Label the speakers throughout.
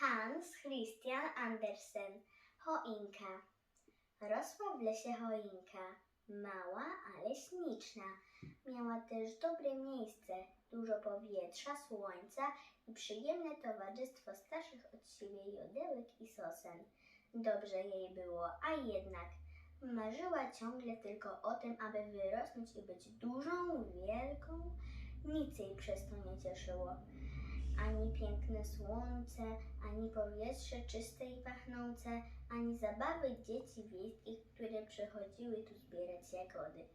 Speaker 1: Hans Christian Andersen. Choinka. Rosła w lesie choinka. Mała, ale śliczna. Miała też dobre miejsce, dużo powietrza, słońca i przyjemne towarzystwo starszych od siebie jodełek i sosen. Dobrze jej było, a jednak marzyła ciągle tylko o tym, aby wyrosnąć i być dużą, wielką. Nic jej przez to nie cieszyło. Ani piękne słońce, ani powietrze czyste i pachnące, ani zabawy dzieci wiejskich, które przychodziły tu zbierać jagody.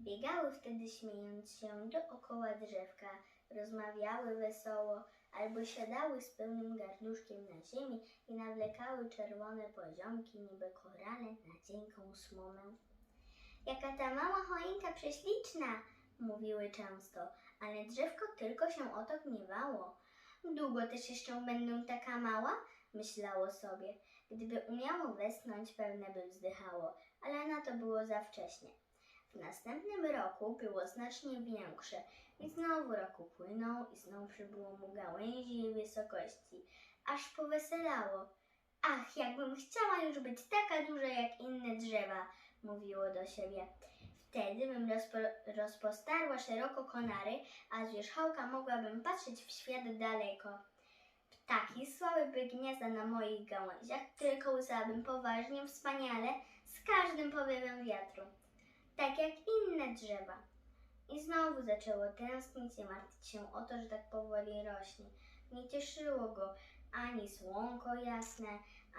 Speaker 1: Biegały wtedy śmiejąc się dookoła drzewka, rozmawiały wesoło, albo siadały z pełnym garnuszkiem na ziemi i nawlekały czerwone poziomki niby korale na cienką smomę. Jaka ta mała choinka prześliczna, mówiły często, ale drzewko tylko się o to gniewało. Długo też jeszcze będę taka mała? Myślało sobie. Gdyby umiało westchnąć, pewne by wzdychało, ale na to było za wcześnie. W następnym roku było znacznie większe i znowu roku płynął i znowu przybyło mu gałęzi i wysokości, aż poweselało. Ach, jakbym chciała już być taka duża jak inne drzewa, mówiło do siebie. Wtedy bym rozpo- rozpostarła szeroko konary, a z wierzchołka mogłabym patrzeć w świat daleko. Ptaki słałyby gniazda na moich gałęziach, które kołysałabym poważnie, wspaniale, z każdym powiewem wiatru. Tak jak inne drzewa. I znowu zaczęło tęsknić i martwić się o to, że tak powoli rośnie. Nie cieszyło go ani słonko jasne,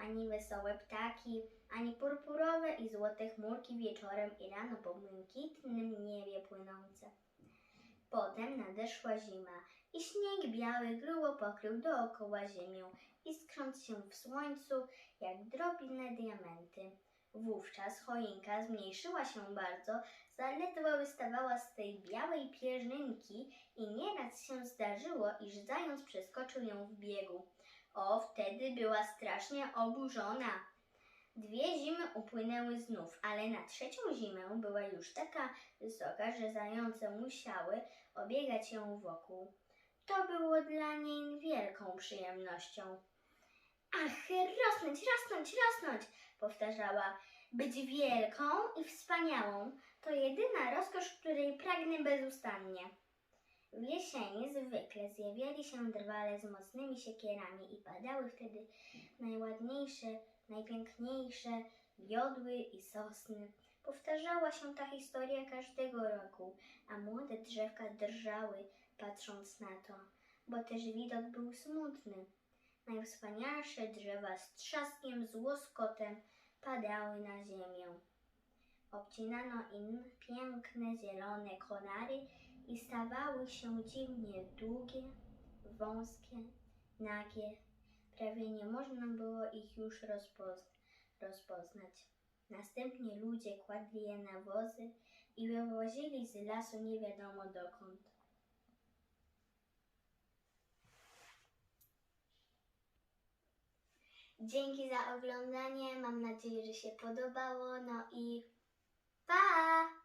Speaker 1: ani wesołe ptaki, ani purpurowe i złote chmurki wieczorem i rano po błękitnym niebie płynące. Potem nadeszła zima i śnieg biały grubo pokrył dookoła ziemię, iskrząc się w słońcu jak drobne diamenty. Wówczas choinka zmniejszyła się bardzo, zaledwo wystawała z tej białej pierzynki i nieraz się zdarzyło, iż zając przeskoczył ją w biegu. O, wtedy była strasznie oburzona. Dwie zimy upłynęły znów, ale na trzecią zimę była już taka wysoka, że zające musiały obiegać ją wokół. To było dla niej wielką przyjemnością. Ach, rosnąć, rosnąć, rosnąć, powtarzała. Być wielką i wspaniałą to jedyna rozkosz, której pragnę bezustannie. W jesieni zwykle zjawiali się drwale z mocnymi siekierami i padały wtedy najładniejsze, najpiękniejsze jodły i sosny. Powtarzała się ta historia każdego roku, a młode drzewka drżały, patrząc na to, bo też widok był smutny. Najwspanialsze drzewa z trzaskiem, z łoskotem padały na ziemię. Obcinano im piękne zielone konary i stawały się dziwnie długie, wąskie, nagie. Prawie nie można było ich już rozpoz- rozpoznać. Następnie ludzie kładli je na wozy i wywozili z lasu nie wiadomo dokąd. Dzięki za oglądanie. Mam nadzieję, że się podobało. No i pa!